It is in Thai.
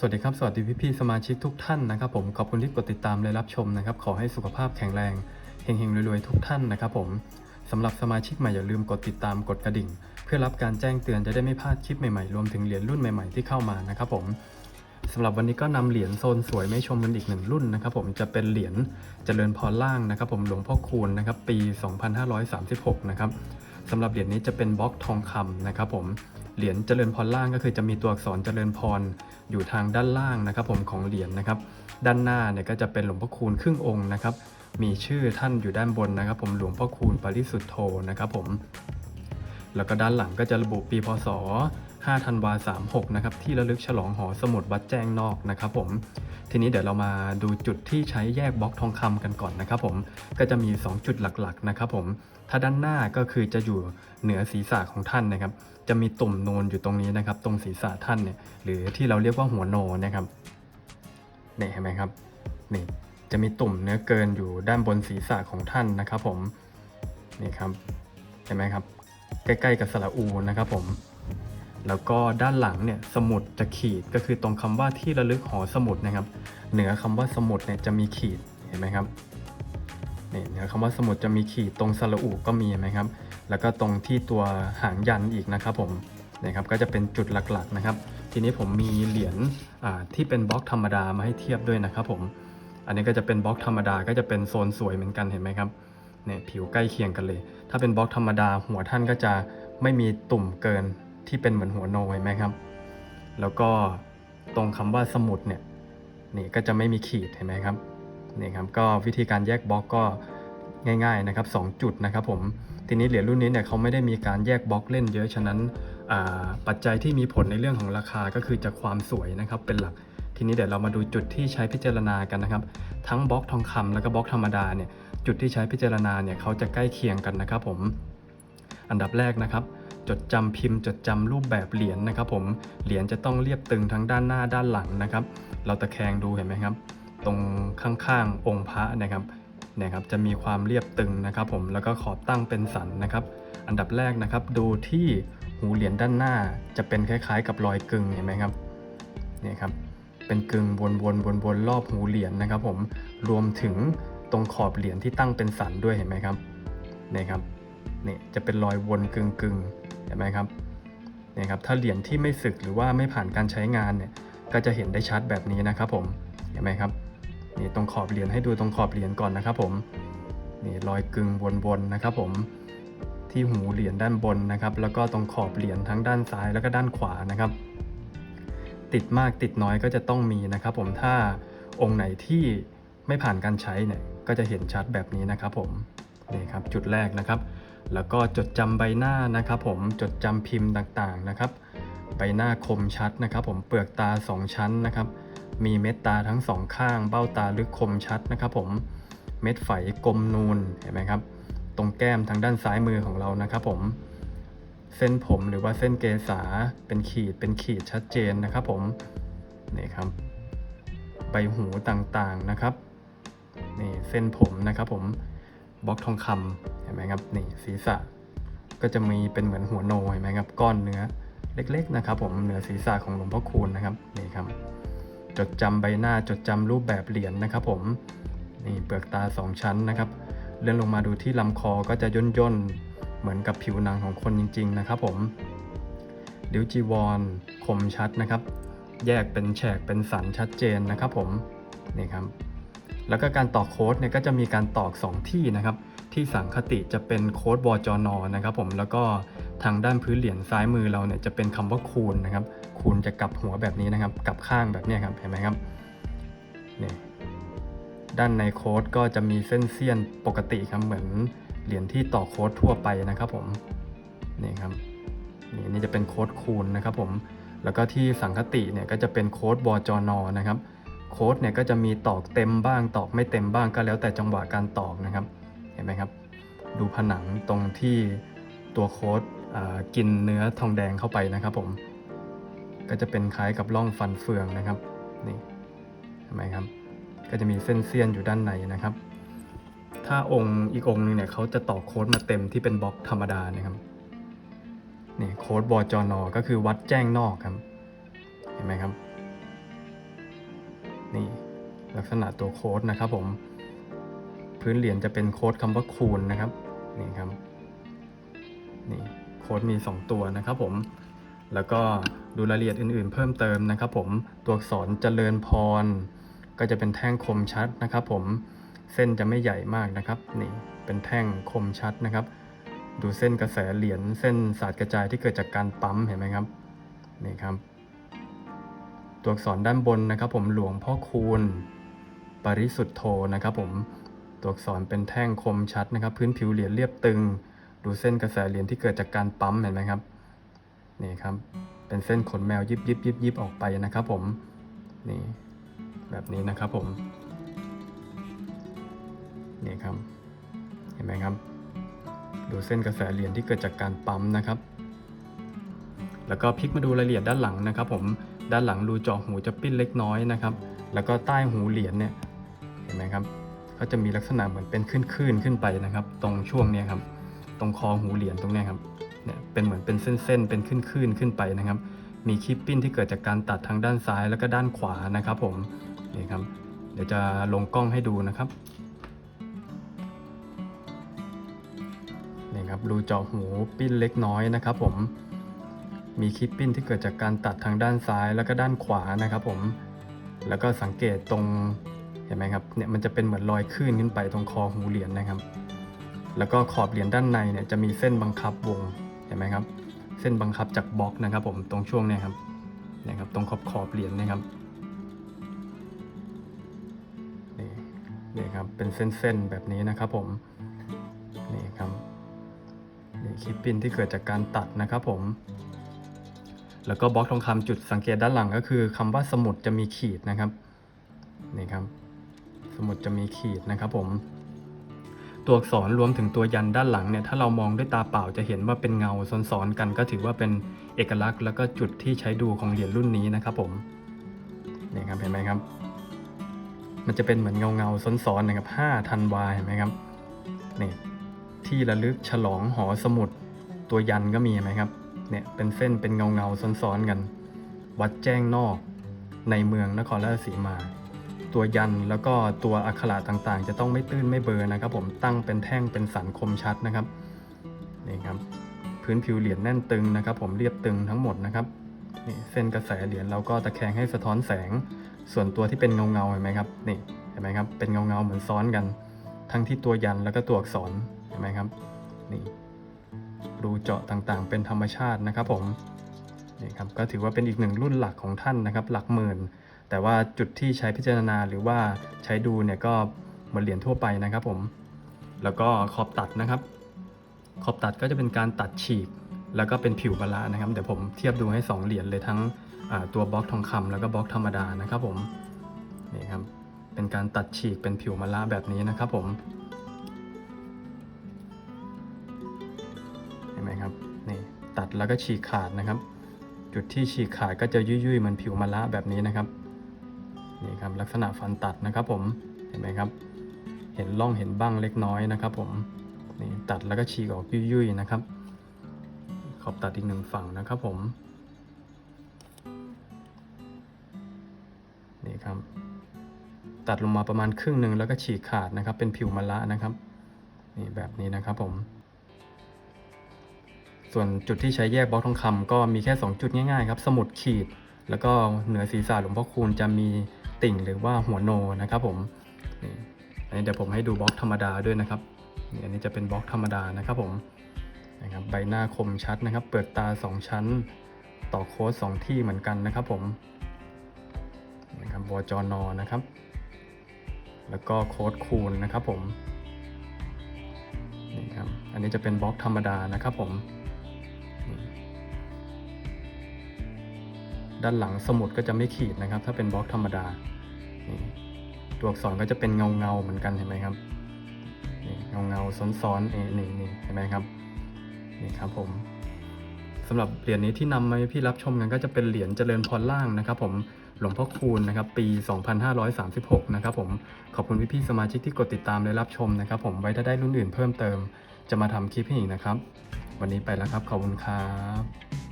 สวัสดีครับ สวัสดีพี่พี่ๆสมาชิกทุกท่านนะครับผมขอบคุณที่กดติดตามและรับชมนะครับ ขอให้สุขภาพแข็งแรงเฮงๆรวยๆทุกท่านนะครับผมสำหรับสมาชิกใหม่อย่าลืมกดติดตามกดกระดิ่ง เพื่อรับการแจ้งเตือนจะได้ไม่พลาดคลิปใหม่ๆรวมถึงเหรียญรุ่นใหม่ๆที่เข้ามานะครับผมสำหรับวันนี้ก็นำเหรียญโซนสวยไม่ชมกันอีกหนึ่งรุ่นนะครับผมจะเป็นเหรียญเจริญพรล่างนะครับ ผมหลวงพ่อคูณนะครับปี 2536 นะครับสำหรับเหรียญนี้จะเป็นบล็อกทองคำนะครับผม เหรียญเจริญพรล่างก็คือจะมีตัวอักษรเจริญพรอยู่ทางด้านล่างนะครับ ผมของเหรียญนะครับ ด้านหน้าเนี่ยก็จะเป็นหลวงพ่อคูณครึ่งองค์นะครับ มีชื่อท่านอยู่ด้านบนนะครับ ผมหลวงพ่อคูณปริสุทธโธนะครับผมแล้วก็ด้านหลังก็จะระบุปีพศ5ธันวา36นะครับที่ระลึกฉลองหอสมุดวัดแจ้งนอกนะครับผม ทีนี้เดี๋ยวเรามาดูจุดที่ใช้แยกบล็อกทองคำกันก่อนนะครับผมก็จะมี 2 จุดหลักๆนะครับผมถ้าด้านหน้าก็คือจะอยู่เหนือศีรษะของท่านนะครับ จะมีตุ่มนูนอยู่ตรงนี้นะครับ ตรงศีรษะท่านเนี่ยหรือที่เราเรียกว่าหัวโนนะครับนี่เห็นไหมครับนี่จะมีตุ่มเนื้อเกินอยู่ด้านบนศีรษะของท่านนะครับผมนี่ครับเห็นไหมครับ ใกล้ๆกับสระอูนะครับผม แล้วก็ด้านหลังเนี่ยสมุดจะขีดก็คือตรงคำว่าที่ระลึกหอสมุดนะครับ เหนือคำว่าสมุดเนี่ยจะมีขีดเห็นไหมครับนี่เหนือคำว่าสมุดจะมีขีดตรงสระอูก็มีเห็นไหมครับ แล้วก็ตรงที่ตัวหางยันอีกนะครับผมนะครับก็จะเป็นจุดหลักๆนะครับ ทีนี้ผมมีเหรียญที่เป็นบล็อกธรรมดามาให้เทียบด้วยนะครับผม อันนี้ก็จะเป็นบล็อกธรรมดาก็จะเป็นโซนสวยเหมือนกันเห็นไหมครับเนี่ยผิวใกล้เคียงกันเลย ถ้าเป็นบล็อกธรรมดาหัวท่านก็จะไม่มีตุ่มเกิน ที่เป็นเหมือนหัวโนเห็นไหมครับ แล้วก็ตรงคำว่าสมุดเนี่ยนี่ก็จะไม่มีขีดเห็นไหมครับนี่ครับก็วิธีการแยกบล็อกก็ง่ายๆนะครับ 2 จุดนะครับผมทีนี้เหรียญรุ่นนี้เนี่ยเขาไม่ได้มีการแยกบล็อกเล่นเยอะฉะนั้นปัจจัยที่มีผลในเรื่องของราคาก็คือจะความสวยนะครับเป็นหลักทีนี้เดี๋ยวเรามาดูจุดที่ใช้พิจารณากันนะครับ ทั้งบล็อกทองคำแล้วก็บล็อกธรรมดาเนี่ยจุดที่ใช้พิจารณาเนี่ยเขาจะใกล้เคียงกันนะครับผมอันดับแรกนะครับ จดจำพิมพ์จดจำรูปแบบเหรียญนะครับผมเหรียญจะต้องเรียบตึงทั้งด้านหน้าด้านหลังนะครับ เราตะแคงดูเห็นไหมครับ ตรงข้างๆองค์พระนะครับเนี่ยครับจะมีความเรียบตึงนะครับ ผมแล้วก็ขอบตั้งเป็นสันนะครับ อันดับแรกนะครับ ดูที่หูเหรียญด้านหน้าจะเป็นคล้าย ๆ กับรอยกึ่งเห็นไหมครับเนี่ยครับเป็นกึ่งวนวนวนวนๆรอบหูเหรียญนะครับ ผมรวมถึงตรงขอบเหรียญที่ตั้งเป็นสันด้วยเห็นไหมครับนี่ครับนี่จะเป็นรอยวนกึ่งกึ่ง เห็นไหมครับเนี่ยครับถ้าเหรียญที่ไม่สึกหรือว่าไม่ผ่านการใช้งานเนี่ยก็จะเห็นได้ชัดแบบนี้นะครับผมเห็นไหมครับนี่ตรงขอบเหรียญให้ดูตรงขอบเหรียญก่อนนะครับผมนี่รอยกึ่งวนๆนะครับผมที่หูเหรียญด้านบนนะครับ แล้วก็ตรงขอบเหรียญทั้งด้านซ้ายแล้วก็ด้านขวานะครับ ติดมากติดน้อยก็จะต้องมีนะครับ ผมถ้าองค์ไหนที่ไม่ผ่านการใช้เนี่ยก็จะเห็นชัดแบบนี้นะครับผม นี่ครับจุดแรกนะครับ แล้วก็จดจำใบหน้านะครับผมจดจำพิมพ์ต่างๆนะครับ ใบหน้าคมชัดนะครับ ผมเปลือกตา 2 ชั้นนะครับ มีเม็ดตาทั้งสองข้าง เบ้าตาลึกคมชัดนะครับ ผมเม็ดไฝกลมนูนเห็นไหมครับ ตรงแก้มทางด้านซ้ายมือของเรานะครับ ผม เส้นผมหรือว่าเส้นเกษาเป็นขีดเป็นขีดชัดเจนนะครับ ผมนี่ครับใบหูต่างๆนะครับนี่เส้นผมนะครับผม บล็อกทองคำเห็นไหมครับนี่ศีรษะก็จะมีเป็นเหมือนหัวโนเห็นไหมครับก้อนเนื้อเล็กๆนะครับ ผมเหนือศีรษะของหลวงพ่อคูณนะครับนี่ครับ จดจำใบหน้าจดจำรูปแบบเหรียญนะครับ ผมนี่เปลือกตาสองชั้นนะครับเลื่อนลงมาดูที่ลำคอก็จะย่นย่นๆเหมือนกับผิวหนังของคนจริง ๆ นะครับ ผมริ้วจีวรคมชัดนะครับ แยกเป็นแฉกเป็นสันชัดเจนนะครับ ผมนี่ครับ แล้วก็การตอกโค้ดเนี่ยก็จะมีการตอก2ที่นะครับ ที่สังคติจะเป็นโค้ดบจนนะครับผมแล้วก็ทางด้านพื้นเหรียญซ้ายมือเราเนี่ยจะเป็นคำว่าคูณนะครับ คูณจะกลับหัวแบบนี้นะครับ กลับข้างแบบนี้ครับเห็นไหมครับนี่ด้านในโค้ดก็จะมีเส้นเสี้ยนปกติครับเหมือนเหรียญที่ต่อโค้ดทั่วไปนะครับผมนี่ครับนี่นี่จะเป็นโค้ดคูณนะครับผมแล้วก็ที่สังคติเนี่ยก็จะเป็นโค้ดบจนนะครับ โค้ดเนี่ยก็จะมีตอกเต็มบ้างตอกไม่เต็มบ้างก็แล้วแต่จังหวะการตอกนะครับ เห็นไหมครับ ดูผนังตรงที่ตัวโค้ดกินเนื้อทองแดงเข้าไปนะครับผม ก็จะเป็นคล้ายกับร่องฟันเฟืองนะครับนี่เห็นไหมครับ ก็จะมีเส้นเสี้ยนอยู่ด้านในนะครับ ถ้าองค์อีกองค์หนึงเนี่ยเขาจะต่อโค้ดมาเต็มที่เป็นบล็อกธรรมดานะครับนี่โค้ดบจนก็คือวัดแจ้งนอกครับ เห็นไหมครับ ลักษณะตัวโค้ดนะครับผม พื้นเหรียญจะเป็นโค้ดคำว่าคูณนะครับ นี่ครับ นี่โค้ดมี 2 ตัวนะครับผม แล้วก็ดูรายละเอียดอื่นๆ เพิ่มเติมนะครับผม ตัวอักษรเจริญพร ก็จะเป็นแท่งคมชัดนะครับผม เส้นจะไม่ใหญ่มากนะครับ นี่ เป็นแท่งคมชัดนะครับ ดูเส้นกระแสเหรียญ เส้นสาดกระจายที่เกิดจากการปั๊มเห็นไหมครับ นี่ครับตัวอักษรด้านบนนะครับผมหลวงพ่อคูณ ปริสุทธโธนะครับผมตัวอักษรเป็นแท่งคมชัดนะครับ พื้นผิวเหรียญเรียบตึง ดูเส้นกระแสเหรียญที่เกิดจากการปั๊มเห็นไหมครับนี่ครับเป็นเส้นขนแมวยิบยิบยิบยิบออกไปนะครับผมนี่แบบนี้นะครับผมนี่ครับเห็นไหมครับ ดูเส้นกระแสเหรียญที่เกิดจากการปั๊มนะครับ แล้วก็พลิกมาดูรายละเอียดด้านหลังนะครับ ผมด้านหลังรูจาะหูจะปิ้นเล็กน้อยนะครับ แล้วก็ใต้หูเหรียญเนี่ย เห็นไหมครับก็จะมีลักษณะเหมือนเป็นขึ้นคลื่นๆขึ้นไปนะครับ ตรงช่วงเนี้ยครับ ตรงคอหูเหรียญตรงเนี้ยครับเนี่ยเป็นเหมือนเป็นเส้นๆเป็นขึ้นคลื่นๆขึ้นไปนะครับ มีคลิปปิ้นที่เกิดจากการตัดทางด้านซ้ายแล้วก็ด้านขวานะครับ ผมนี่ครับ เดี๋ยวจะลงกล้องให้ดูนะครับนี่ครับรูเจาะหูปิ้นเล็กน้อยนะครับ ผมมีคลิปปิ้นที่เกิดจากการตัดทางด้านซ้ายแล้วก็ด้านขวานะครับ ผม แล้วก็สังเกตตรง เห็นไหมครับเนี่ยมันจะเป็นเหมือนรอยคลื่นขึ้นไปตรงคอหูเหรียญนะครับ แล้วก็ขอบเหรียญด้านในเนี่ยจะมีเส้นบังคับวงเห็นไหมครับ เส้นบังคับจากบล็อกนะครับ ผมตรงช่วงเนี่ยครับเนี่ยครับตรงขอบขอบเหรียญนะครับนี่นี่ครับเป็นเส้นๆแบบนี้นะครับผมนี่ครับนี่คลิปปิ้นที่เกิดจากการตัดนะครับผมแล้วก็บล็อกทองคำจุดสังเกตด้านหลังก็คือคำว่าสมุดจะมีขีดนะครับนี่ครับ สมุดจะมีขีดนะครับผม ตัวอักษรรวมถึงตัวยันด้านหลังเนี่ยถ้าเรามองด้วยตาเปล่าจะเห็นว่าเป็นเงาซ้อนๆกัน ก็ถือว่าเป็นเอกลักษณ์ แล้วก็จุดที่ใช้ดูของเหรียญรุ่นนี้นะครับผมนี่ครับเห็นไหมครับ มันจะเป็นเหมือนเงาเงาซ้อนๆนะครับ5ธันวาเห็นไหมครับนี่ที่ระลึกฉลองหอสมุดตัวยันก็มีไหมครับเนี่ยเป็นเส้นเป็นเงาเงาซ้อนๆกัน วัดแจ้งนอกในเมืองนครราชสีมา ตัวยันแล้วก็ตัวอักขระต่างๆ จะต้องไม่ตื้นไม่เบอร์นะครับ ผมตั้งเป็นแท่งเป็นสันคมชัดนะครับนี่ครับพื้นผิวเหรียญแน่นตึงนะครับ ผมเรียบตึงทั้งหมดนะครับนี่เส้นกระแสเหรียญเราก็ตะแคงให้สะท้อนแสง ส่วนตัวที่เป็นเงาเงาเห็นไหมครับนี่เห็นไหมครับเป็นเงาเงาเหมือนซ้อนกัน ทั้งที่ตัวยันแล้วก็ตัวอักษรเห็นไหมครับนี่รูเจาะต่างๆ เป็นธรรมชาตินะครับ ผมนี่ครับก็ถือว่าเป็นอีกหนึ่งรุ่นหลักของท่านนะครับ หลักหมื่น แต่ว่าจุดที่ใช้พิจารณาหรือว่าใช้ดูเนี่ยก็เหมือนเหรียญทั่วไปนะครับผม แล้วก็ขอบตัดนะครับ ขอบตัดก็จะเป็นการตัดฉีก แล้วก็เป็นผิวบาละนะครับ เดี๋ยวผมเทียบดูให้ 2 เหรียญเลยทั้งตัวบล็อกทองคำแล้วก็บล็อกธรรมดานะครับผม นี่ครับ เป็นการตัดฉีกเป็นผิวมะละแบบนี้นะครับผมเห็นไหมครับนี่ตัดแล้วก็ฉีกขาดนะครับ จุดที่ฉีกขาดก็จะยุ่ยๆเหมันผิวมะละแบบนี้นะครับ นี่ครับลักษณะฟันตัดนะครับผมเห็นไหมครับ เห็นร่องเห็นบ้างเล็กน้อยนะครับ ผมนี่ตัดแล้วก็ฉีกออกยุ่ยๆนะครับ ขอบตัดอีกหนึ่งฝั่งนะครับผมนี่ครับ ตัดลงมาประมาณครึ่งหนึ่งแล้วก็ฉีกขาดนะครับ เป็นผิวมะละนะครับนี่แบบนี้นะครับผม ส่วนจุดที่ใช้แยกบล็อกทองคำก็มีแค่ 2 จุดง่ายๆครับ สมุดขีด แล้วก็เหนือศีรษะหลวงพ่อคูณจะมี ติ่งหรือว่าหัวโนนะครับผมนี่อันนี้เดี๋ยวผมให้ดูบล็อกธรรมดาด้วยนะครับนี่อันนี้จะเป็นบล็อกธรรมดานะครับผมนะครับใบหน้าคมชัดนะครับ เปลือกตา 2 ชั้น ต่อโค้ด2ที่เหมือนกันนะครับผมนะครับวจนนะครับ แล้วก็โค้ดคูณนะครับผมนี่ครับอันนี้จะเป็นบล็อกธรรมดานะครับผม ด้านหลังสมุดก็จะไม่ขีดนะครับ ถ้าเป็นบล็อกธรรมดา ตัวอักษรก็จะเป็นเงาเงาเหมือนกันเห็นไหมครับเงาเงาซ้อนๆเอยนี่นี่เห็นไหมครับนี่ครับผมสำหรับเหรียญนี้ที่นำมาพี่รับชมกันก็จะเป็นเหรียญเจริญพรล่างนะครับ ผมหลวงพ่อคูณนะครับปี 2536 นะครับผมขอบคุณพี่ๆสมาชิกที่กดติดตามและรับชมนะครับ ผมไว้ถ้าได้รุ่นอื่นเพิ่มเติม จะมาทำคลิปให้อีกนะครับ วันนี้ไปแล้วครับขอบคุณครับ